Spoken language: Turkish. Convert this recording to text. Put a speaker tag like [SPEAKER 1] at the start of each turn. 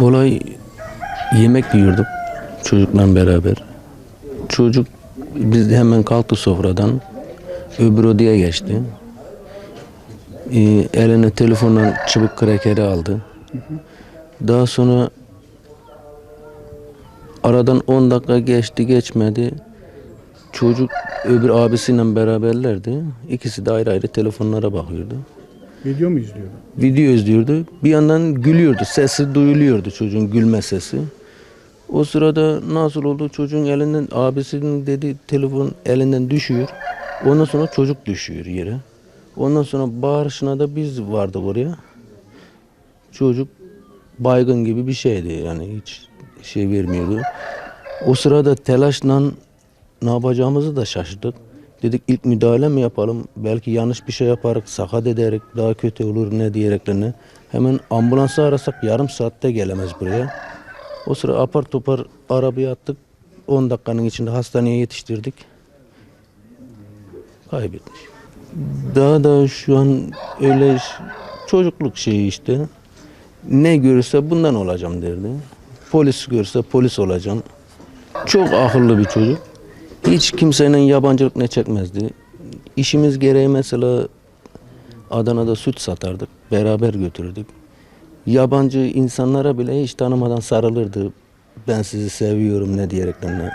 [SPEAKER 1] Olay yemek yiyorduk çocukla beraber. Çocuk biz hemen kalktı sofradan. Öbür odaya geçti. Ee, eline telefonla çubuk krekeri aldı. Daha sonra aradan 10 dakika geçti geçmedi. Çocuk öbür abisiyle beraberlerdi. İkisi de ayrı ayrı telefonlara bakıyordu.
[SPEAKER 2] Video mu izliyordu?
[SPEAKER 1] Video izliyordu. Bir yandan gülüyordu. Sesi duyuluyordu çocuğun gülme sesi. O sırada nasıl oldu? Çocuğun elinden abisinin dedi telefon elinden düşüyor. Ondan sonra çocuk düşüyor yere. Ondan sonra bağırışına da biz vardık oraya. Çocuk baygın gibi bir şeydi yani hiç şey vermiyordu. O sırada telaşla ne yapacağımızı da şaşırdık. Dedik ilk müdahale mi yapalım? Belki yanlış bir şey yaparız, sakat ederek daha kötü olur ne diyereklerine. Hemen ambulansı arasak yarım saatte gelemez buraya. O sıra apar topar arabaya attık. 10 dakikanın içinde hastaneye yetiştirdik. Kaybetmiş. Daha da şu an öyle çocukluk şeyi işte. Ne görürse bundan olacağım derdi. Polis görse polis olacağım. Çok akıllı bir çocuk. Hiç kimsenin yabancılık ne çekmezdi. İşimiz gereği mesela Adana'da süt satardık. Beraber götürürdük. Yabancı insanlara bile hiç tanımadan sarılırdı. Ben sizi seviyorum ne diyerekten ne.